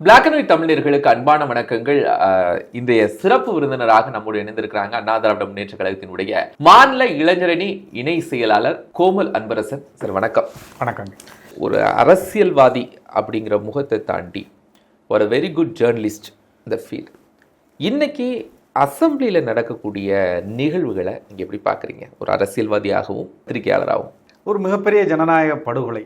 Black and white தமிழர்களுக்கு அன்பான வணக்கங்கள். இன்றைய சிறப்பு விருந்தினராக நம்முடைய இணைந்திருக்கிறாங்க அண்ணா திராவிட முன்னேற்ற கழகத்தினுடைய மாநில இளைஞரணி இணை செயலாளர் கோமல் அன்பரசன். சார் வணக்கம். வணக்கங்க ஒரு அரசியல்வாதி அப்படிங்கிற முகத்தை தாண்டி ஒரு வெரி குட் ஜேர்னலிஸ்ட் இந்த ஃபீல்ட் இன்னைக்கு அசெம்பிளியில் நடக்கக்கூடிய நிகழ்வுகளை நீங்கள் எப்படி பார்க்குறீங்க? ஒரு அரசியல்வாதியாகவும் பத்திரிகையாளராகவும். ஒரு மிகப்பெரிய ஜனநாயக படுகொலை.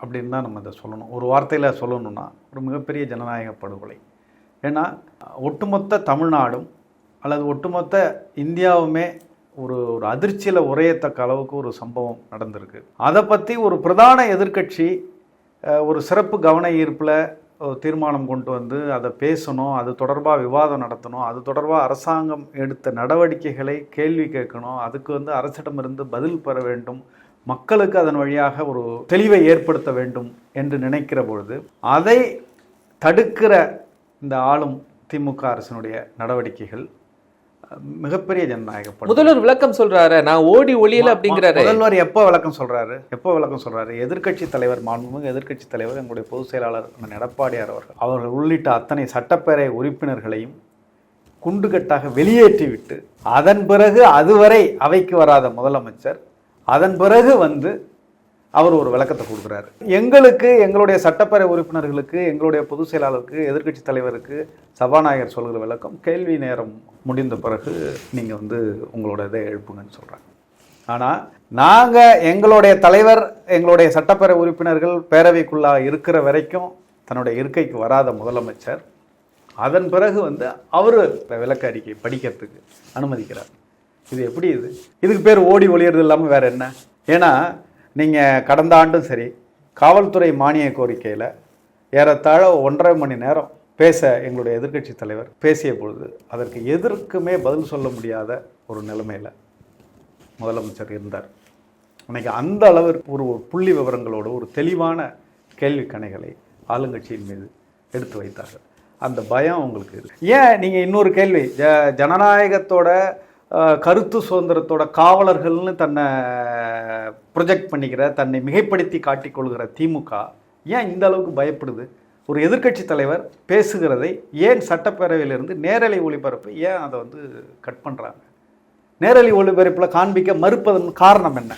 அப்படின்னு தான் நம்ம இதை சொல்லணும். ஒரு வார்த்தையில் சொல்லணும்னா ஒரு மிகப்பெரிய ஜனநாயக படுகொலை. ஏன்னா ஒட்டுமொத்த தமிழ்நாடும் அல்லது ஒட்டுமொத்த இந்தியாவுமே ஒரு ஒரு அதிர்ச்சியில் உரையத்தக்க அளவுக்கு ஒரு சம்பவம் நடந்திருக்கு. அதை பற்றி ஒரு பிரதான எதிர்க்கட்சி ஒரு சிறப்பு கவன ஈர்ப்பில் தீர்மானம் கொண்டு வந்து அதை பேசணும் அது தொடர்பாக விவாதம் நடத்தணும் அது தொடர்பாக அரசாங்கம் எடுத்த நடவடிக்கைகளை கேள்வி கேட்கணும் அதுக்கு வந்து அரசிடமிருந்து பதில் பெற வேண்டும் மக்களுக்கு அதன் வழியாக ஒரு தெளிவை ஏற்படுத்த வேண்டும் என்று நினைக்கிற பொழுது அதை தடுக்கிற இந்த ஆளும் திமுக அரசினுடைய நடவடிக்கைகள் மிகப்பெரிய ஜனநாயக. முதல்வர் விளக்கம் சொல்றாரு நான் ஓடி ஒளியல அப்படிங்கிறாரு. முதல்வர் எப்போ விளக்கம் சொல்றாரு? எப்போ விளக்கம் சொல்றாரு? எதிர்க்கட்சி தலைவர் மாண்புமிகு எதிர்க்கட்சி தலைவர் எங்களுடைய பொதுச் செயலாளர் அண்ணன் எடப்பாடியார் அவர்கள். அவர்கள் உள்ளிட்ட அத்தனை சட்டப்பேரவை உறுப்பினர்களையும் குண்டுகட்டாக வெளியேற்றிவிட்டு அதன் பிறகு அதுவரை அவைக்கு வராத முதலமைச்சர் அதன் பிறகு வந்து அவர் ஒரு விளக்கத்தை கொடுக்குறாரு. எங்களுக்கு எங்களுடைய சட்டப்பேரவை உறுப்பினர்களுக்கு எங்களுடைய பொதுச் செயலாளருக்கு எதிர்க்கட்சி தலைவருக்கு சபாநாயகர் சொல்கிற விளக்கம் கேள்வி நேரம் முடிந்த பிறகு நீங்கள் வந்து உங்களோட இதை எழுப்புங்கன்னு சொல்கிறாங்க ஆனால் நாங்கள் எங்களுடைய தலைவர் எங்களுடைய சட்டப்பேரவை உறுப்பினர்கள் பேரவைக்குள்ளாக இருக்கிற வரைக்கும் தன்னுடைய இருக்கைக்கு வராத முதலமைச்சர். அதன் பிறகு வந்து அவர் விளக்க அறிக்கை படிக்கிறதுக்கு அனுமதிக்கிறார். இது எப்படி இது? இதுக்கு பேர் ஓடி ஒளியறது இல்லாமல் வேறு என்ன? ஏன்னா நீங்கள் கடந்த ஆண்டும் சரி காவல்துறை மானிய கோரிக்கையில் ஏறத்தாழ ஒன்றரை மணி நேரம் பேச எங்களுடைய எதிர்க்கட்சி தலைவர் பேசிய பொழுது அதற்கு எதற்குமே பதில் சொல்ல முடியாத ஒரு நிலைமையில் முதலமைச்சர் இருந்தார். இன்னைக்கு அந்த அளவிற்கு ஒரு ஒரு புள்ளி விவரங்களோடு ஒரு தெளிவான கேள்வி கணைகளை ஆளுங்கட்சியின் மீது எடுத்து வைத்தார்கள். அந்த பயம் உங்களுக்கு ஏன் நீங்கள் இன்னொரு கேள்வி? ஜ ஜனநாயகத்தோட கருத்து சுதந்திரத்தோட காவலர்கள்னு தன்னை ப்ரொஜெக்ட் பண்ணிக்கிற தன்னை மிகைப்படுத்தி காட்டிக்கொள்கிற திமுக ஏன் இந்த அளவுக்கு பயப்படுது? ஒரு எதிர்க்கட்சி தலைவர் பேசுகிறதை ஏன் சட்டப்பேரவையிலிருந்து நேரலை ஒளிபரப்பு ஏன் அதை வந்து கட் பண்ணுறாங்க நேரலை ஒளிபரப்பில் காண்பிக்க மறுப்பதன் காரணம் என்ன?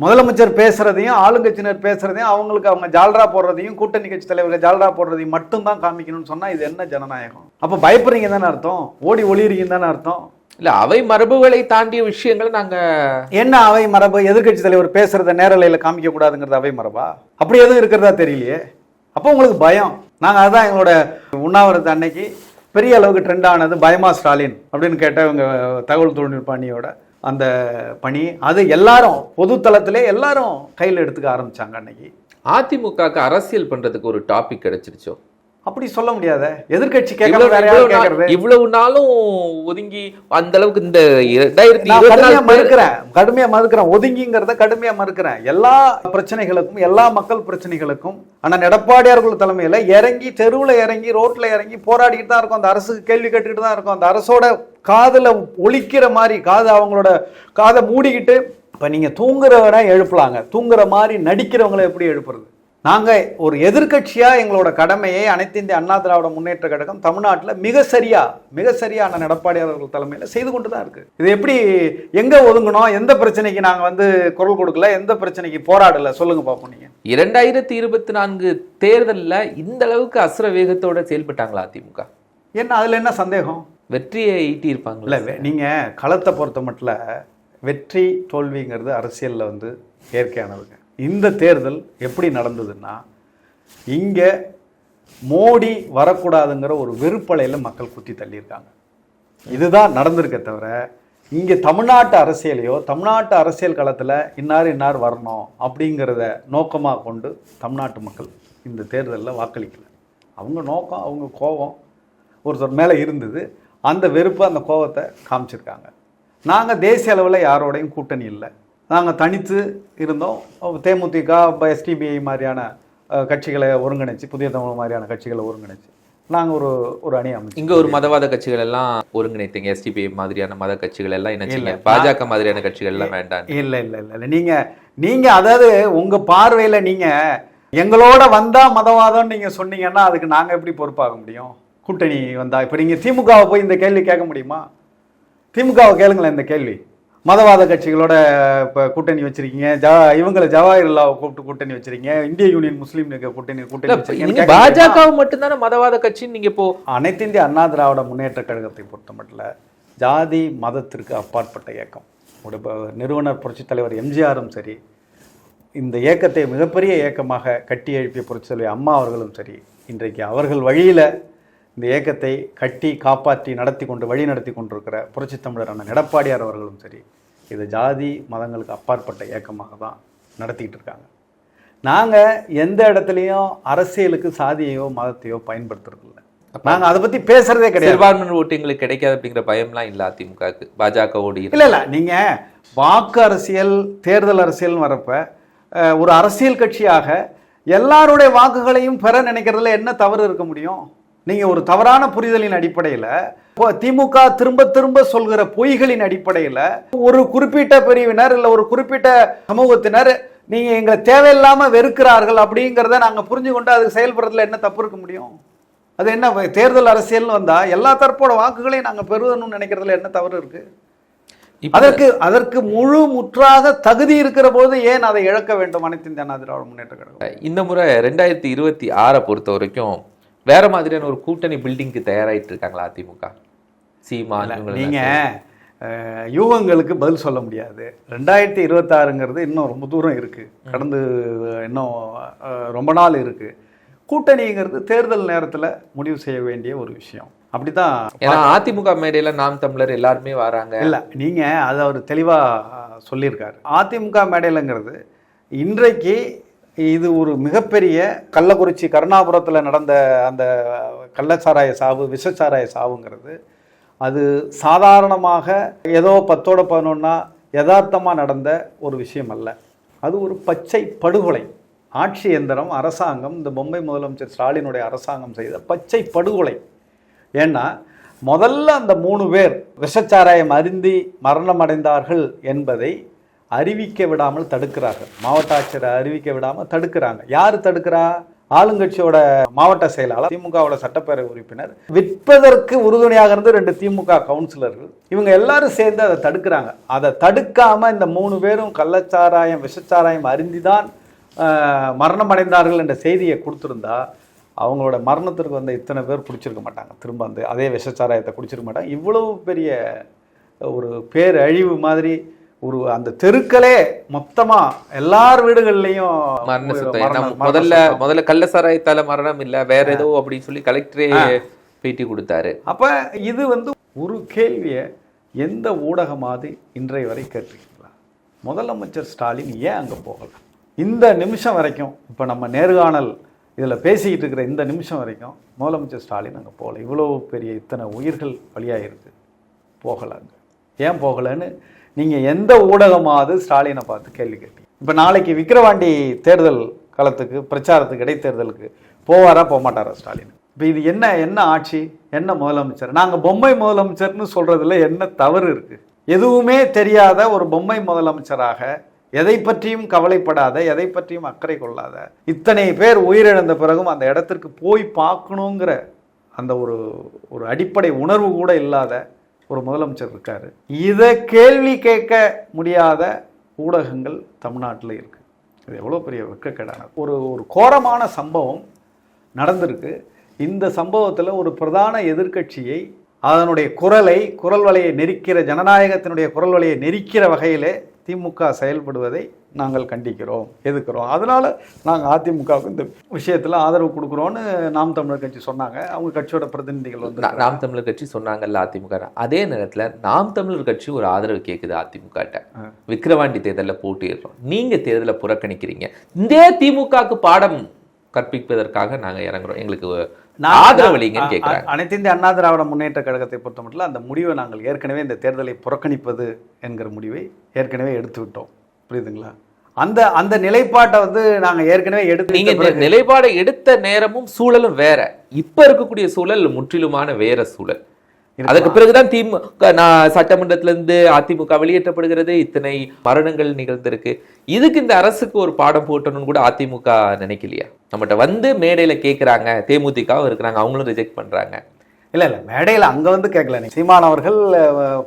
முதலமைச்சர் பேசுறதையும் ஆளுங்கட்சியினர் பேசுகிறதையும் அவங்களுக்கு அவங்க ஜால்ரா போடுறதையும் கூட்டணி கட்சி தலைவர்கள் ஜால்ரா போடுறதையும் மட்டும்தான் காமிக்கணும்னு சொன்னால் இது என்ன ஜனநாயகம்? அப்போ பயப்படுறீங்க தானே அர்த்தம். ஓடி ஒளியிறீங்க தானே அர்த்தம். இல்ல அவை மரபுகளை தாண்டிய விஷயங்களை நாங்க என்ன அவை மரபு? எதிர்க்கட்சி தலைவர் பேசுறத நேரலையில் காமிக்க கூடாதுங்கிறது அவை மரபா? அப்படி எதுவும் இருக்கிறதா தெரியலையே. அப்போ உங்களுக்கு பயம். நாங்கள் அதுதான் எங்களோட உண்ணாவிரத்து அன்னைக்கு பெரிய அளவுக்கு ட்ரெண்ட் ஆனது பயமா ஸ்டாலின் அப்படின்னு கேட்ட இவங்க தகவல் தொழில்நுட்ப அணியோட அந்த பணி. அது எல்லாரும் பொது தளத்திலே எல்லாரும் கையில் எடுத்துக்க ஆரம்பிச்சாங்க அன்னைக்கு. அதிமுகக்கு அரசியல் பண்றதுக்கு ஒரு டாபிக் கிடைச்சிருச்சோ? அப்படி சொல்ல முடியாத? எதிர்க்கட்சி கேட்கறது இவ்வளவு நாளும் ஒதுங்கி அந்த அளவுக்கு இந்த இரண்டாயிரத்தி மறுக்கிறேன். கடுமையா மறுக்கிறேன். ஒதுங்கிங்கிறத கடுமையா மறுக்கிறேன். எல்லா பிரச்சனைகளுக்கும் எல்லா மக்கள் பிரச்சனைகளுக்கும் அண்ணன் எடப்பாடியார்கள் தலைமையில இறங்கி தெருவுல இறங்கி ரோட்ல இறங்கி போராடிக்கிட்டு தான் இருக்கும். அந்த அரசுக்கு கேள்வி கேட்டுக்கிட்டு தான் இருக்கும். அந்த அரசோட காதுல ஒலிக்கிற மாதிரி காது அவங்களோட காதை மூடிக்கிட்டு இப்ப நீங்க தூங்குறவன எழுப்பலாங்க. தூங்குற மாதிரி நடிக்கிறவங்களை எப்படி எழுப்புறது? நாங்க ஒரு எதிர்க்கட்சியா எங்களோட கடமையை அனைத்து இந்திய அண்ணா திராவிட முன்னேற்ற கழகம் தமிழ்நாட்டுல மிக சரியா மிக சரியா அண்ணன் எடப்பாடியார் அவர்கள் தலைமையில செய்து கொண்டு தான் இருக்கு. இது எப்படி எங்க ஒதுங்கணும் எந்த பிரச்சனைக்கு நாங்க வந்து குரல் கொடுக்கல எந்த பிரச்சனைக்கு போராடல? சொல்லுங்க பாப்போம் நீங்க. இரண்டாயிரத்தி இருபத்தி நான்கு தேர்தல்ல இந்த அளவுக்கு அசுர வேகத்தோட செயல்பட்டாங்களா அதிமுக? என்ன அதுல என்ன சந்தேகம்? வெற்றியை ஈட்டி இருப்பாங்களா? இல்ல வே- நீங்க களத்தை பொறுத்த மட்டும் வெற்றி தோல்விங்கிறது அரசியல்ல வந்து இயற்கையானதுங்க. இந்த தேர்தல் எப்படி நடந்ததுன்னா இங்கே மோடி வரக்கூடாதுங்கிற ஒரு வெறுப்பலையில் மக்கள் குத்தி தள்ளியிருக்காங்க. இதுதான் நடந்திருக்க தவிர இங்கே தமிழ்நாட்டு அரசியலையோ தமிழ்நாட்டு அரசியல் களத்தில் இன்னார் இன்னார் வரணும் அப்படிங்கிறத நோக்கமாக கொண்டு தமிழ்நாட்டு மக்கள் இந்த தேர்தலில் வாக்களிக்கலை. அவங்க நோக்கம் அவங்க கோபம் ஒருத்தர் மேலே இருந்தது. அந்த வெறுப்பு அந்த கோபத்தை காமிச்சிருக்காங்க. நாங்கள் தேசிய அளவில் யாரோடையும் கூட்டணி இல்லை. நாங்கள் தனித்து இருந்தோம். தேமுதிக எஸ்டிபிஐ மாதிரியான கட்சிகளை ஒருங்கிணைச்சு புதிய தமிழ் மாதிரியான கட்சிகளை ஒருங்கிணைச்சு. நாங்கள் ஒரு ஒரு அணி அமைச்சு. இங்க ஒரு மதவாத கட்சிகள் எல்லாம் ஒருங்கிணைத்தீங்க. எஸ்டிபி மாதிரியான மத கட்சிகள் எல்லாம் இணைச்சீங்க. இல்ல. பாஜக மாதிரியான கட்சிகள் எல்லாம் வேண்டாம் இல்லை இல்லை இல்லை இல்லை. நீங்கள் நீங்கள் அதாவது உங்கள் பார்வையில் நீங்கள் எங்களோட வந்தா மதவாதம் நீங்க சொன்னீங்கன்னா அதுக்கு நாங்க எப்படி பொறுப்பாக முடியும்? கூட்டணி வந்தா. இப்ப நீங்க திமுகவை போய் இந்த கேள்வி கேட்க முடியுமா? திமுகவை கேளுங்களேன் இந்த கேள்வி. மதவாத கட்சிகளோட இப்போ கூட்டணி வச்சிருக்கீங்க. ஜா இவங்களை ஜவாஹிர்லாவை கூப்பிட்டு கூட்டணி வச்சிருக்கீங்க. இந்திய யூனியன் முஸ்லீம் லீக் கூட்டணி கூட்டணி முடியுமா? பாஜக மட்டும்தானே மதவாத கட்சின்னு நீங்க இப்போ அனைத்து இந்திய அண்ணா திராவிட முன்னேற்ற கழகத்தை பொறுத்தமட்டில் ஜாதி மதத்திற்கு அப்பாற்பட்ட இயக்கம். நிறுவனர் புரட்சித் தலைவர் எம்ஜிஆரும் சரி இந்த இயக்கத்தை மிகப்பெரிய இயக்கமாக கட்டி எழுப்பிய புரட்சித் தலைவர் அம்மா அவர்களும் சரி இன்றைக்கு அவர்கள் வழியில் இந்த இயக்கத்தை கட்டி காப்பாற்றி நடத்தி கொண்டு வழி நடத்தி கொண்டிருக்கிற புரட்சித் தமிழர் அண்ணன் எடப்பாடியார் அவர்களும் சரி இது ஜாதி மதங்களுக்கு அப்பாற்பட்ட இயக்கமாக தான் நடத்திக்கிட்டு இருக்காங்க. நாங்கள் எந்த இடத்துலையும் அரசியலுக்கு சாதியையோ மதத்தையோ பயன்படுத்துறது இல்லை. நாங்கள் அதை பற்றி பேசுறதே கிடையாது. சிறுபான்மையினர் ஓட்டு எங்களுக்கு கிடைக்காது அப்படிங்கிற பயம்லாம் இல்ல அதிமுகவுக்கு? பாஜகவோடு இருக்கு. இல்லை இல்லை நீங்கள் வாக்கு அரசியல் தேர்தல் அரசியல்னு வரப்ப ஒரு அரசியல் கட்சியாக எல்லாருடைய வாக்குகளையும் பெற நினைக்கிறதுல என்ன தவறு இருக்க முடியும்? நீங்கள் ஒரு தவறான புரிதலின் அடிப்படையில் திமுக திரும்ப திரும்ப சொல்கிற பொய்களின் அடிப்படையில் ஒரு குறிப்பிட்ட பிரிவினர் இல்லை ஒரு குறிப்பிட்ட சமூகத்தினர் நீங்கள் எங்களை தேவையில்லாமல் வெறுக்கிறார்கள் அப்படிங்கிறத நாங்கள் புரிஞ்சு கொண்டு அது செயல்படுறதுல என்ன தப்பு இருக்க முடியும்? அது என்ன தேர்தல் அரசியல்னு வந்தால் எல்லா தரப்போட வாக்குகளையும் நாங்கள் பெறுவணும்னு நினைக்கிறதுல என்ன தவறு இருக்குது இப்ப அதற்கு அதற்கு முழு முற்றாக தகுதி இருக்கிற போது ஏன் அதை இழக்க வேண்டும் அனைத்து இந்திய திராவிட முன்னேற்ற கழகம்? இந்த முறை ரெண்டாயிரத்தி இருபத்தி ஆறை பொறுத்த வரைக்கும் வேற மாதிரியான ஒரு கூட்டணி பில்டிங்க்கு தயாராயிட்டு இருக்காங்களா அதிமுக? சீமான் இவங்களெல்லாம் நீங்க அஹ், யூகங்களுக்கு பதில் சொல்ல முடியாது. ரெண்டாயிரத்தி இருபத்தாறுங்கிறது இன்னும் ரொம்ப தூரம் இருக்கு. கடந்து இன்னும் ரொம்ப நாள் இருக்கு. கூட்டணிங்கிறது தேர்தல் நேரத்துல முடிவு செய்ய வேண்டிய ஒரு விஷயம். அப்படிதான் ஏன்னா அதிமுக மேடையில நாம் தமிழர் எல்லாருமே வராங்க. இல்லை நீங்கள் அதை அவர் தெளிவாக சொல்லியிருக்காரு. அதிமுக மேடையிலங்கிறது இன்றைக்கு இது ஒரு மிகப்பெரிய கள்ளக்குறிச்சி கருணாபுரத்தில் நடந்த அந்த கள்ளச்சாராய சாவு விஷச்சாராய சாவுங்கிறது. அது சாதாரணமாக ஏதோ பத்தோட பதினொன்னா யதார்த்தமாக நடந்த ஒரு விஷயம் அல்ல. அது ஒரு பச்சை படுகொலை. ஆட்சி எந்திரம் அரசாங்கம் இந்த பொம்மை முதலமைச்சர் ஸ்டாலினுடைய அரசாங்கம் செய்த பச்சை படுகொலை. ஏன்னா முதல்ல அந்த மூணு பேர் விஷச்சாராயம் அருந்தி மரணம் அடைந்தார்கள் என்பதை அறிவிக்க விடாமல் தடுக்கிறார்கள் மாவட்ட ஆட்சியரை அறிவிக்க விடாமல் தடுக்கிறாங்க. யார் தடுக்கிறா? ஆளுங்கட்சியோட மாவட்ட செயலாளர் திமுகவோட சட்டப்பேரவை உறுப்பினர். விற்பதற்கு உறுதுணையாக இருந்து ரெண்டு திமுக கவுன்சிலர்கள். இவங்க எல்லாரும் சேர்ந்து அதை தடுக்கிறாங்க. அதை தடுக்காம இந்த மூணு பேரும் கள்ளச்சாராயம் விஷச்சாராயம் அருந்திதான் மரணம் அடைந்தார்கள் என்ற செய்தியை கொடுத்துருந்தா அவங்களோட மரணத்திற்கு வந்த இத்தனை பேர் பிடிச்சிருக்க மாட்டாங்க. திரும்ப அந்த அதே விஷச்சாராயத்தை குடிச்சிருக்க மாட்டாங்க. இவ்வளவு பெரிய ஒரு பேரழிவு மாதிரி ஒரு அந்த தெருக்களே மொத்தமா எல்லார் வீடுகள்லையும் மரண சுத்தம். முதல்ல. முதல்ல கள்ளசாராயத்தால மரணம் இல்ல வேற ஏதோ அப்படின்னு சொல்லி கலெக்டரே பேட்டி கொடுத்தாரு. அப்ப இது வந்து ஒரு கேள்வியை எந்த ஊடகமாவது இன்றைய வரை கேட்டிருக்கீங்களா? முதலமைச்சர் ஸ்டாலின் ஏன் அங்க போகல? இந்த நிமிஷம் வரைக்கும் இப்ப நம்ம நேர்காணல் இதுல பேசிக்கிட்டு இருக்கிற இந்த நிமிஷம் வரைக்கும் முதலமைச்சர் ஸ்டாலின் அங்க போகல. இவ்வளவு பெரிய இத்தனை உயிர்கள் பலியாயிருக்கு போகல அங்க. ஏன் போகலன்னு நீங்கள் எந்த ஊடகமாவது ஸ்டாலினை பார்த்து கேள்வி கேட்டீங்க. இப்போ நாளைக்கு விக்கிரவாண்டி தேர்தல் காலத்துக்கு பிரச்சாரத்துக்கு இடைத்தேர்தலுக்கு போவாரா போக மாட்டாரா ஸ்டாலின்? இப்போ இது என்ன என்ன ஆட்சி என்ன முதலமைச்சர்? நாங்கள் பொம்மை முதலமைச்சர்னு சொல்கிறதுல என்ன தவறு இருக்குது எதுவுமே தெரியாத ஒரு பொம்மை முதலமைச்சராக எதை பற்றியும் கவலைப்படாத எதை பற்றியும் அக்கறை கொள்ளாத இத்தனை பேர் உயிரிழந்த பிறகும் அந்த இடத்திற்கு போய் பார்க்கணுங்கிற அந்த ஒரு ஒரு அடிப்படை உணர்வு கூட இல்லாத ஒரு முதலமைச்சர் இருக்கார். இதை கேள்வி கேட்க முடியாத ஊடகங்கள் தமிழ்நாட்டில் இருக்குது இது எவ்வளோ பெரிய வெக்கக்கேடான ஒரு ஒரு கோரமான சம்பவம் நடந்திருக்கு. இந்த சம்பவத்தில் ஒரு பிரதான எதிர்க்கட்சியை அதனுடைய குரலை குரல் வலையை நெரிக்கிற ஜனநாயகத்தினுடைய குரல் வலையை நெரிக்கிற வகையிலே திமுக செயல்படுவதை நாங்கள் கண்டிக்கிறோம் எதுக்குறோம் அதனால நாங்கள் அதிமுகவுக்கு இந்த விஷயத்தில் ஆதரவு கொடுக்குறோன்னு நாம் தமிழர் கட்சி சொன்னாங்க. அவங்க கட்சியோட பிரதிநிதிகள் வந்து நாம் தமிழர் கட்சி சொன்னாங்கல்ல அதிமுக. அதே நேரத்துல நாம் தமிழர் கட்சி ஒரு ஆதரவு கேக்குது அதிமுக விக்கிரவாண்டி தேர்தலில் போட்டிடுறோம் நீங்க தேர்தலை புறக்கணிக்கிறீங்க. இந்த திமுகவுக்கு பாடம் கற்பிப்பதற்காக நாங்க இறங்குறோம். எங்களுக்கு நான் ஆதரவளிங்கன்னு கேட்குறாங்க அ- அனைத்து இந்திய அண்ணா திராவிட முன்னேற்ற கழகத்தை பொறுத்த மட்டும் அந்த முடிவை நாங்கள் ஏற்கனவே இந்த தேர்தலை புறக்கணிப்பது என்கிற முடிவை ஏற்கனவே எடுத்து விட்டோம் புரியுதுங்களா? அந்த அந்த நிலைப்பாட்டை வந்து நாங்கள் ஏற்கனவே எடுத்து நீங்க இந்த நிலைப்பாடை எடுத்த நேரமும் சூழலும் வேற. இப்ப இருக்கக்கூடிய சூழல் முற்றிலுமான வேற சூழல். அதுக்கு பிறகுதான் திமுக நான் சட்டமன்றத்துல இருந்து அதிமுக வெளியேற்றப்படுகிறது. இத்தனை மரணங்கள் நிகழ்ந்திருக்கு. இதுக்கு இந்த அரசுக்கு ஒரு பாடம் போட்டணும்னு கூட அதிமுக நினைக்கலையா? நம்மகிட்ட வந்து மேடையில கேக்குறாங்க. தேமுதிகவும் இருக்கிறாங்க. அவங்களும் ரிஜெக்ட் பண்றாங்க. இல்ல இல்ல மேடையில அங்க வந்து கேட்கல நீ சீமான் அவர்கள்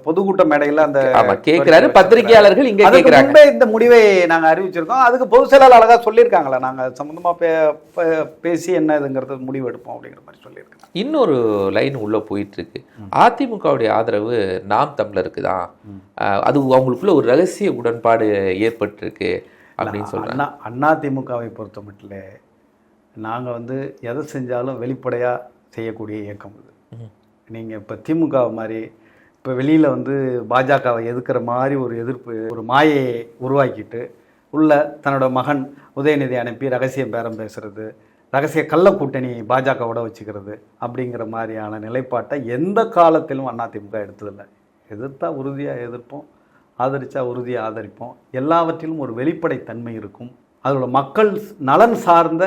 பொதுக்கூட்ட மேடையில அந்த ஆமா கேக்குறாரு பத்திரிகையாளர்கள் இங்க முன்பே இந்த முடிவை நாங்க அறிவிச்சிருக்கோம். அதுக்கு பொதுச் செயலாளர் அழகா சொல்லியிருக்காங்களா? நாங்க அது சம்பந்தமா பே பேசி என்ன இதுங்கிறது முடிவு எடுப்போம் அப்படிங்கிற மாதிரி சொல்லியிருக்காங்க. இன்னொரு லைன் உள்ள போயிட்டு இருக்கு அதிமுகவுடைய ஆதரவு நாம் தமிழருக்கு தான். அது அவங்களுக்குள்ள ஒரு ரகசிய உடன்பாடு ஏற்பட்டிருக்கு அப்படின்னு சொல்றாங்க. அண்ணா அண்ணா திமுகவை பொறுத்த மட்டும் நாங்கள் வந்து எதை செஞ்சாலும் வெளிப்படையாக செய்யக்கூடிய இயக்கம் இது. நீங்கள் இப்போ திமுக மாதிரி இப்போ வெளியில் வந்து பாஜகவை எதிர்க்கிற மாதிரி ஒரு எதிர்ப்பு ஒரு மாயையை உருவாக்கிட்டு உள்ள தன்னோட மகன் உதயநிதி அனுப்பி ரகசியம் பேரம் பேசுறது ரகசிய கள்ள கூட்டணி பாஜகவோட வச்சுக்கிறது அப்படிங்கிற மாதிரியான நிலைப்பாட்டை எந்த காலத்திலும் அதிமுக எடுத்ததில்லை. எதிர்த்தா உறுதியாக எதிர்ப்போம் ஆதரித்தா உறுதியாக ஆதரிப்போம். எல்லாவற்றிலும் ஒரு வெளிப்படைத்தன்மை இருக்கும். அதோட மக்கள் நலன் சார்ந்த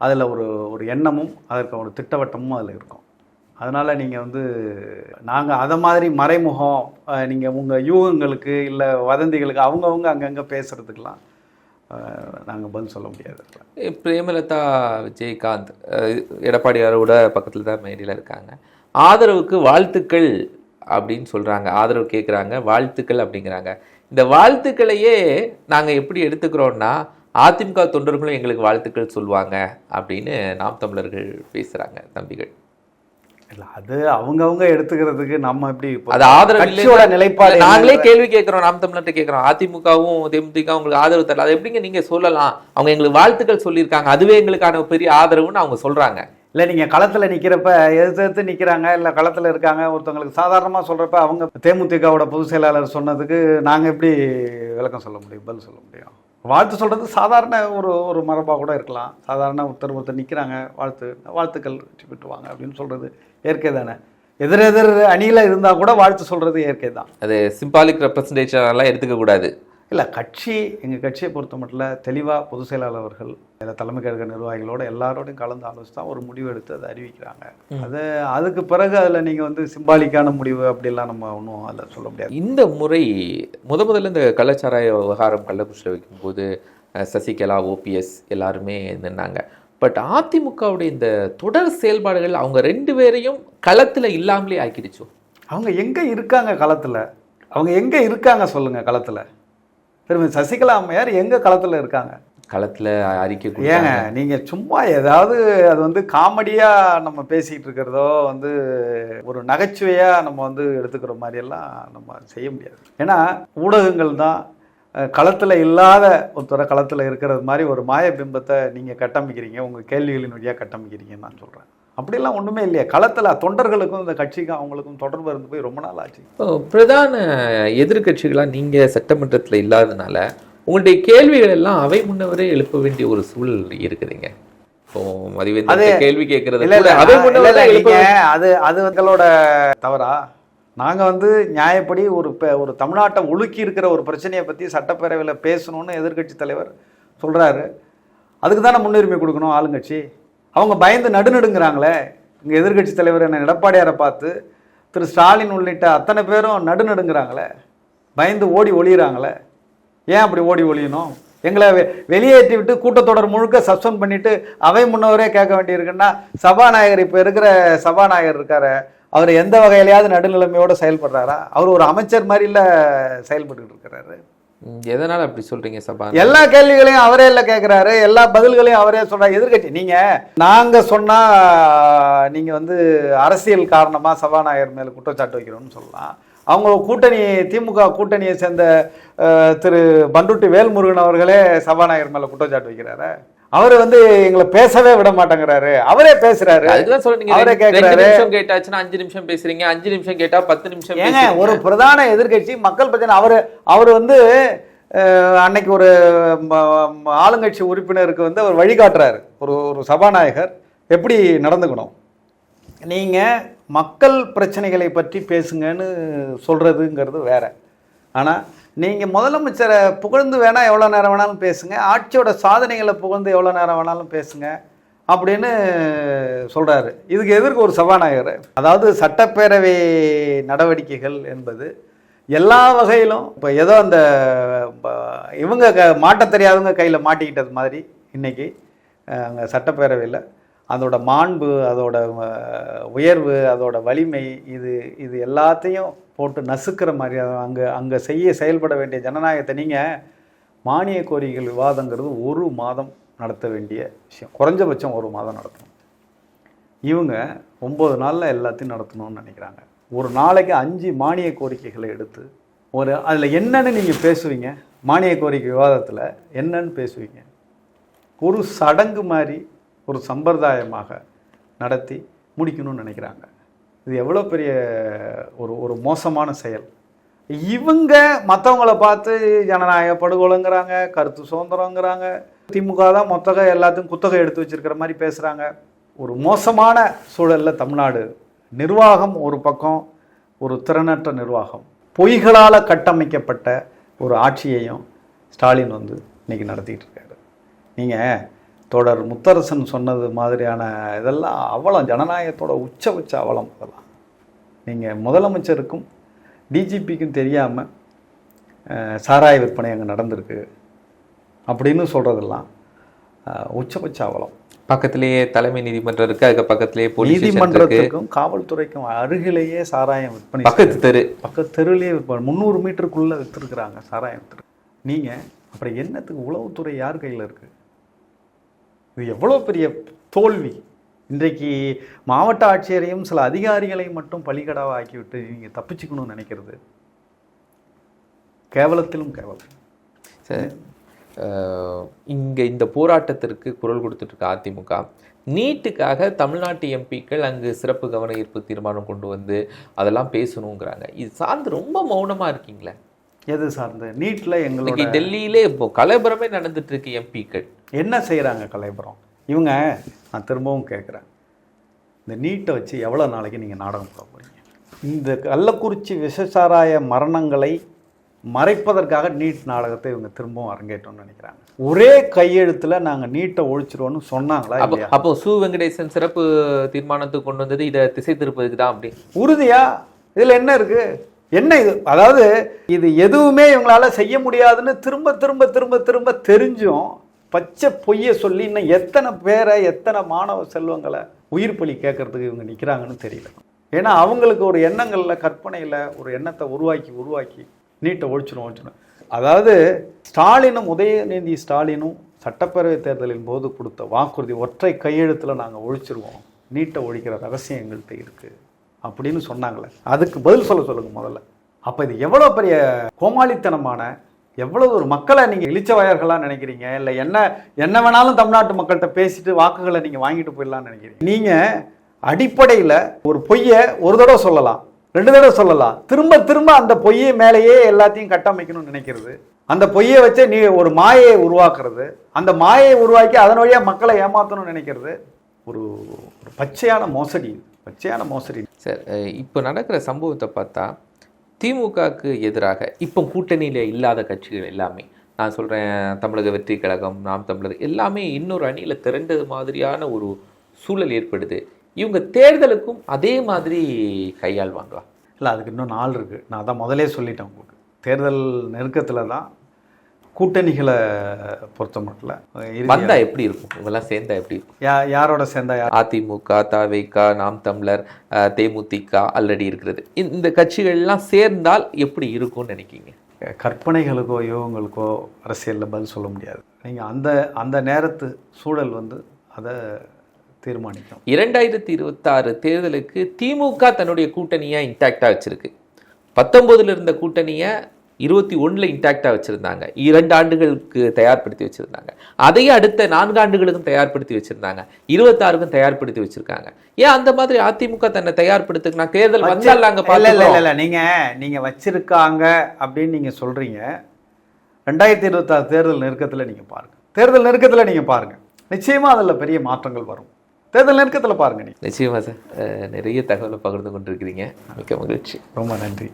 அதில் ஒரு ஒரு எண்ணமும் அதற்கு ஒரு திட்டவட்டமும் அதில் இருக்கும். அதனால் நீங்கள் வந்து நாங்கள் அதை மாதிரி மறைமுகம் நீங்கள் உங்கள் யூகங்களுக்கு இல்லை வதந்திகளுக்கு அவங்கவுங்க அங்கங்கே பேசுகிறதுக்கெலாம் நாங்கள் பதில் சொல்ல முடியாது. பிரேமலதா விஜயகாந்த் எடப்பாடியாரோட பக்கத்தில் தான் மேடையில் இருக்காங்க. ஆதரவுக்கு வாழ்த்துக்கள் அப்படின்னு சொல்கிறாங்க ஆதரவு கேட்குறாங்க வாழ்த்துக்கள் அப்படிங்கிறாங்க. இந்த வாழ்த்துக்களையே நாங்கள் எப்படி எடுத்துக்கிறோன்னா அதிமுக தொண்டர்களும் எங்களுக்கு வாழ்த்துக்கள் சொல்லுவாங்க அப்படின்னு நாம் தமிழர்கள் பேசுகிறாங்க தம்பிகள் இல்லை அது அவங்கவுங்க எடுத்துக்கிறதுக்கு நம்ம எப்படி அது ஆதரவு கட்சியோட நிலைப்பாடு நாங்களே கேள்வி கேட்கிறோம் நாம் தமிழர்கிட்ட கேட்கிறோம். அதிமுகவும் தேமுதிக உங்களுக்கு ஆதரவு தரல. அது எப்படிங்க நீங்க சொல்லலாம்? அவங்க எங்களுக்கு வாழ்த்துக்கள் சொல்லியிருக்காங்க. அதுவே எங்களுக்கான பெரிய ஆதரவுன்னு அவங்க சொல்றாங்க. இல்லை நீங்கள் களத்தில் நிற்கிறப்ப எதிர்த்து எதிர்த்து நிற்கிறாங்க இல்லை களத்தில் இருக்காங்க ஒருத்தவங்களுக்கு சாதாரணமாக சொல்கிறப்ப அவங்க தேமுதிகவோட பொதுச் செயலாளர் சொன்னதுக்கு நாங்கள் எப்படி விளக்கம் சொல்ல முடியும் பதில் சொல்ல முடியும்? வாழ்த்து சொல்கிறது சாதாரண ஒரு ஒரு மரபாக கூட இருக்கலாம். சாதாரண ஒருத்தர் ஒருத்தர் நிற்கிறாங்க வாழ்த்து வாழ்த்துக்கள் வெற்றி பெற்றுவாங்க அப்படின்னு சொல்கிறது இயற்கை தானே. எதிரெதிர் அணியில் இருந்தால் கூட வாழ்த்து சொல்கிறது இயற்கை தான். அது சிம்பாலிக் ரெப்ரசன்டேஷன் எல்லாம் எடுத்துக்க கூடாது. இல்லை கட்சி எங்கள் கட்சியை பொறுத்த மட்டும் தெளிவாக பொதுச் செயலாளர் அவர்கள் தலைமை கழக நிர்வாகிகளோட எல்லாரோடையும் கலந்து ஆலோசித்து தான் ஒரு முடிவு எடுத்து அதை அறிவிக்கிறாங்க. அது அதுக்கு பிறகு அதில் நீங்கள் வந்து சிம்பாலிக்கான முடிவு அப்படிலாம் நம்ம ஒன்றும் அதில் சொல்ல முடியாது. இந்த முறை முத முதல்ல இந்த கள்ளச்சாராய விவகாரம் கள்ளக்குறிச்சியில் வைக்கும்போது சசிகலா ஓபிஎஸ் எல்லாருமே நின்னாங்க. பட் அதிமுகவுடைய இந்த தொடர் செயல்பாடுகள் அவங்க ரெண்டு பேரையும் களத்துல இல்லாமலே ஆக்கிடுச்சோ. அவங்க எங்கே இருக்காங்க களத்தில்? அவங்க எங்கே இருக்காங்க சொல்லுங்கள் களத்தில்? திரும்ப சசிகலா அம்மையார் எங்கே களத்தில் இருக்காங்க? களத்துல அறிக்கை ஏங்க நீங்கள் சும்மா ஏதாவது அது வந்து காமெடியாக நம்ம பேசிக்கிட்டு இருக்கிறதோ வந்து ஒரு நகைச்சுவையாக நம்ம வந்து எடுத்துக்கிற மாதிரியெல்லாம் நம்ம செய்ய முடியாது. ஏன்னா ஊடகங்கள் தான் களத்தில் இல்லாத ஒருத்தர களத்தில் இருக்கிறது மாதிரி ஒரு மாய பிம்பத்தை நீங்கள் கட்டமைக்கிறீங்க. உங்கள் கேள்விகளின் வழியாக கட்டமைக்கிறீங்கன்னு நான் சொல்கிறேன் அப்படிலாம் ஒன்றுமே இல்லையா. களத்தில் தொண்டர்களுக்கும் இந்த கட்சிக்கும் அவங்களுக்கும் தொடர்பு இருந்து போய் ரொம்ப நாள் ஆச்சு. இப்போ பிரதான எதிர்க்கட்சிகளா நீங்க சட்டமன்றத்துல இல்லாதனால உங்களுடைய கேள்விகள் எல்லாம் அவை முன்னவரே எழுப்ப வேண்டிய ஒரு சூழல் இருக்குதுங்க. இப்போ கேள்வி கேட்கறது அது அது எங்களோட தவறா? நாங்கள் வந்து நியாயப்படி ஒரு ஒரு தமிழ்நாட்டை உலுக்கி இருக்கிற ஒரு பிரச்சனையை பற்றி சட்டப்பேரவையில் பேசணும்னு எதிர்க்கட்சி தலைவர் சொல்கிறாரு அதுக்கு தானே முன்னுரிமை கொடுக்கணும் ஆளுங்கட்சி. அவங்க பயந்து நடுநடுங்கிறாங்களே. இங்கே எதிர்க்கட்சி தலைவர் என்ன எடப்பாடியாரை பார்த்து திரு ஸ்டாலின் உள்ளிட்ட அத்தனை பேரும் நடுநடுங்கிறாங்களே. பயந்து ஓடி ஒளியிறாங்களே. ஏன் அப்படி ஓடி ஒளியணும்? எங்களை வெ- வெளியேற்றி விட்டு கூட்டத்தொடர் முழுக்க சஸ்பெண்ட் பண்ணிவிட்டு அவை முன்னவரே கேட்க வேண்டியிருக்குன்னா சபாநாயகர் இப்போ இருக்கிற சபாநாயகர் இருக்கார். அவர் எந்த வகையிலையாவது நடுநிலைமையோட செயல்படுறாரா? அவர் ஒரு அமைச்சர் மாதிரி இல்லை செயல்பட்டுக்கிட்டு இருக்கிறாரு. எதனால அப்படி சொல்றீங்க சபா? எல்லா கேள்விகளையும் அவரே இல்லை கேட்குறாரு எல்லா பதில்களையும் அவரே சொல்றாரு. எதிர்க்கட்சி நீங்க நாங்க சொன்னா நீங்க வந்து அரசியல் காரணமா சபாநாயகர் மேல குற்றச்சாட்டு வைக்கிறோம்னு சொல்லலாம். அவங்க கூட்டணி திமுக கூட்டணியை சேர்ந்த திரு பண்டுட்டி வேல்முருகன் அவர்களே சபாநாயகர் மேல குற்றச்சாட்டு வைக்கிறாரு? அவர் வந்து எங்களை பேசவே விட மாட்டேங்கிறாரு. அவரே பேசுறாரு. அதுதான் சொல்றீங்க அவரே கேட்கிறாரு. நிமிஷம் கேட்டாச்சுன்னா அஞ்சு நிமிஷம் பேசுறீங்க. அஞ்சு நிமிஷம் கேட்டா பத்து நிமிஷம் ஏங்க. ஒரு பிரதான எதிர்க்கட்சி மக்கள் பிரச்சனை. அவர் அவர் வந்து அன்னைக்கு ஒரு ஆளுங்கட்சி உறுப்பினருக்கு வந்து அவர் வழிகாட்டுறாரு. ஒரு ஒரு சபாநாயகர். எப்படி நடந்துக்கணும்? நீங்கள் மக்கள் பிரச்சனைகளை பற்றி பேசுங்கன்னு சொல்கிறதுங்கிறது வேற. ஆனால் நீங்கள் முதலமைச்சரை புகழ்ந்து வேணால் எவ்வளோ நேரம் வேணாலும் பேசுங்க. ஆட்சியோட சாதனைகளை புகழ்ந்து எவ்வளோ நேரம் வேணாலும் பேசுங்க அப்படின்னு சொல்கிறாரு இதுக்கு எதிர்க்கு ஒரு சபாநாயகர். அதாவது சட்டப்பேரவை நடவடிக்கைகள் என்பது எல்லா வகையிலும் இப்போ ஏதோ அந்த ப- இவங்க க மாட்ட தெரியாதவங்க கையில் மாட்டிக்கிட்டது மாதிரி இன்றைக்கி அங்கே சட்டப்பேரவையில். அதோட மாண்பு அதோட உயர்வு அதோட வலிமை இது இது எல்லாத்தையும் போட்டு நசுக்கிற மாதிரி அங்கே அங்கே செய்ய செயல்பட வேண்டிய ஜனநாயகத்தை நீங்கள் மானிய கோரிக்கைகள் விவாதங்கிறது ஒரு மாதம் நடத்த வேண்டிய விஷயம். குறைஞ்சபட்சம் ஒரு மாதம் நடத்தணும். இவங்க ஒம்பது நாளில் எல்லாத்தையும் நடத்தணும்னு நினைக்கிறாங்க. ஒரு நாளைக்கு அஞ்சு மானிய கோரிக்கைகளை எடுத்து ஒரு அதில் என்னென்னு நீங்கள் பேசுவீங்க? மானிய கோரிக்கை விவாதத்தில் என்னன்னு பேசுவீங்க? ஒரு சடங்கு மாதிரி ஒரு சம்பிரதாயமாக நடத்தி முடிக்கணும்னு நினைக்கிறாங்க. இது எவ்வளோ பெரிய ஒரு ஒரு மோசமான செயல். இவங்க மற்றவங்கள பார்த்து ஜனநாயக படுகொலைங்கிறாங்க கருத்து சுதந்திரங்கிறாங்க திமுக தான் மொத்தக எல்லாத்தையும் குத்தகை எடுத்து வச்சிருக்கிற மாதிரி பேசுகிறாங்க ஒரு மோசமான சூழலில் தமிழ்நாடு நிர்வாகம் ஒரு பக்கம் ஒரு திறனற்ற நிர்வாகம். பொய்களால் கட்டமைக்கப்பட்ட ஒரு ஆட்சியையும் ஸ்டாலின் வந்து இன்னைக்கு நடத்திக்கிட்டு இருக்காரு. நீங்கள் தொடர் முத்தரசன் சொன்னது மாதிரியான இதெல்லாம் அவலம் ஜனநாயகத்தோட உச்சபட்ச அவலம் அதெல்லாம். நீங்கள் முதலமைச்சருக்கும் டிஜிபிக்கும் தெரியாமல் சாராய விற்பனை அங்கே நடந்திருக்கு அப்படின்னு சொல்கிறதெல்லாம் உச்சபட்ச அவலம். பக்கத்திலேயே தலைமை நீதிமன்றம் இருக்கு அதுக்கு பக்கத்திலேயே போலீஸ் நீதிமன்றத்துக்கும் காவல்துறைக்கும் அருகிலேயே சாராயம் விற்பனை பக்கத்து தெரு. பக்கத்து தெருவிலேயே விற்பனை. முந்நூறு மீட்டருக்குள்ளே விற்றுருக்குறாங்க சாராயம் விற்று நீங்கள் அப்புறம் என்னத்துக்கு உளவுத்துறை யார் கையில் இருக்குது இது எவ்வளோ பெரிய தோல்வி. இன்றைக்கு மாவட்ட ஆட்சியரையும் சில அதிகாரிகளையும் மட்டும் பலிகடாவை ஆக்கிவிட்டு நீங்கள் தப்பிச்சுக்கணும்னு நினைக்கிறது. கேவலத்திலும் கேவலம். சரி. இங்கே இந்த போராட்டத்திற்கு குரல் கொடுத்துட்ருக்க அதிமுக நீட்டுக்காக தமிழ்நாட்டு எம்பிக்கள் அங்கு சிறப்பு கவன ஈர்ப்பு தீர்மானம் கொண்டு வந்து அதெல்லாம் பேசணுங்கிறாங்க. இது சார்ந்து ரொம்ப மௌனமாக இருக்கீங்களே? எது சார்ந்து? நீட்டில் எங்களோட இன்னைக்கு டெல்லியிலே இப்போ கலபரமே நடந்துட்டு இருக்கு எம்பிக்கள். என்ன செய்கிறாங்க கலைபுரம்? இவங்க நான் திரும்பவும் கேட்குறேன் இந்த நீட்டை வச்சு எவ்வளோ நாளைக்கு நீங்கள் நாடகம் போட போகிறீங்க இந்த கள்ளக்குறிச்சி விஷசாராய மரணங்களை மறைப்பதற்காக நீட் நாடகத்தை இவங்க திரும்பவும் அரங்கேற்றோம்னு நினைக்கிறாங்க. ஒரே கையெழுத்தில் நாங்கள் நீட்டை ஒழிச்சிருவோம்னு சொன்னாங்களா அப்போ சு. வெங்கடேசன் சிறப்பு தீர்மானத்துக்கு கொண்டு வந்தது இதை திசை திருப்பதுக்கு தான் அப்படி. உறுதியா? இதில் என்ன இருக்கு? என்ன இது? அதாவது இது எதுவுமே இவங்களால செய்ய முடியாதுன்னு திரும்ப திரும்ப திரும்ப திரும்ப தெரிஞ்சும் பச்சை பொய்யை சொல்லி இன்னும் எத்தனை பேரை எத்தனை மாணவ செல்வங்களை உயிர் பலி கேட்கறதுக்கு இவங்க நிற்கிறாங்கன்னு தெரியல. ஏன்னா அவங்களுக்கு ஒரு எண்ணங்களில் கற்பனையில் ஒரு எண்ணத்தை உருவாக்கி உருவாக்கி நீட்டை ஒழிச்சிடும் ஒழிச்சிடும் அதாவது ஸ்டாலினும் உதயநிதி ஸ்டாலினும் சட்டப்பேரவை தேர்தலின் போது கொடுத்த வாக்குறுதி ஒற்றை கையெழுத்தில் நாங்கள் ஒழிச்சிருவோம். நீட்டை ஒழிக்கிற ரகசியம் எங்கள்கிட்ட இருக்குது அப்படின்னு சொன்னாங்களே. அதுக்கு பதில் சொல்ல சொல்லுங்கள் முதல்ல. அப்போ இது எவ்வளோ பெரிய கோமாளித்தனமான எவ்வளவு ஒரு மக்களை நீங்கள் இழிச்சவாயர்களாக நினைக்கிறீங்க? இல்லை என்ன என்ன வேணாலும் தமிழ்நாட்டு மக்கள்கிட்ட பேசிட்டு வாக்குகளை நீங்கள் வாங்கிட்டு போயிடலாம்னு நினைக்கிறீங்க? நீங்கள் அடிப்படையில் ஒரு பொய்யை ஒரு தடவை சொல்லலாம் ரெண்டு தடவை சொல்லலாம். திரும்ப திரும்ப அந்த பொய்யை மேலேயே எல்லாத்தையும் கட்டமைக்கணும்னு நினைக்கிறது. அந்த பொய்யை வச்சே நீ ஒரு மாயையை உருவாக்குறது. அந்த மாயையை உருவாக்கி அதன் வழியாக மக்களை ஏமாற்றணும்னு நினைக்கிறது. ஒரு ஒரு பச்சையான மோசடி பச்சையான மோசடி. சார் இப்போ நடக்கிற சம்பவத்தை பார்த்தா திமுகவுக்கு எதிராக இப்போ கூட்டணியில் இல்லாத கட்சிகள் எல்லாமே நான் சொல்கிறேன் தமிழக வெற்றி கழகம் நாம் தமிழர் எல்லாமே இன்னொரு அணியில் திரண்டது மாதிரியான ஒரு சூழல் ஏற்படுது. இவங்க தேர்தலுக்கும் அதே மாதிரி கையாள்வாங்களா? இல்லை அதுக்கு இன்னும் நாள் இருக்குது நான் தான் முதலே சொல்லிட்டேன் உங்களுக்கு. தேர்தல் நெருக்கத்தில் தான் கூட்டணிகளை பொறுத்த மட்டும் வந்தா எப்படி இருக்கும்? இவெல்லாம் சேர்ந்தா எப்படி? இருக்கும் யா யாரோட சேர்ந்தா யார்? அதிமுக தவிக நாம் தமிழர் தேமுதிக ஆல்ரெடி இருக்கிறது. இந்த- கட்சிகள்லாம் சேர்ந்தால் எப்படி இருக்கும்னு நினைக்கிங்க கற்பனைகளுக்கோ யோகங்களுக்கோ அரசியலில் பதில் சொல்ல முடியாது. நீங்கள் அந்த அந்த நேரத்து சூழல் வந்து அதை தீர்மானிக்கும். இரண்டாயிரத்தி இருபத்தாறு தேர்தலுக்கு திமுக தன்னுடைய கூட்டணியை இன்டாக்டாக வச்சிருக்கு. பத்தொம்போதுல இருந்த கூட்டணியை இருபத்தி ஒண்ணுல இன்டாக்டாக வச்சிருந்தாங்க. இரண்டு ஆண்டுகளுக்கு தயார்படுத்தி வச்சிருந்தாங்க. அதையே அடுத்த நான்கு ஆண்டுகளுக்கும் தயார்படுத்தி வச்சிருந்தாங்க. இருபத்தாறுக்கும் தயார்படுத்தி வச்சிருக்காங்க. ஏன் அந்த மாதிரி அதிமுக தன்னை தயார்படுத்துக்கு நான் தேர்தல் வந்தால் நாங்க இல்லை இல்லை இல்லை நீங்கள் நீங்கள் வச்சிருக்காங்க அப்படின்னு நீங்கள் சொல்கிறீங்க ரெண்டாயிரத்தி இருபத்தாறு தேர்தல் நெருக்கத்தில் நீங்கள் பாருங்கள் தேர்தல் நெருக்கத்தில் நீங்கள் பாருங்கள் நிச்சயமாக அதில் பெரிய மாற்றங்கள் வரும். தேர்தல் நெருக்கத்தில் பாருங்கள் நீங்கள் நிச்சயமா சார். நிறைய தகவலை பகிர்ந்து கொண்டிருக்கிறீங்க. மிக்க மகிழ்ச்சி. ரொம்ப நன்றி.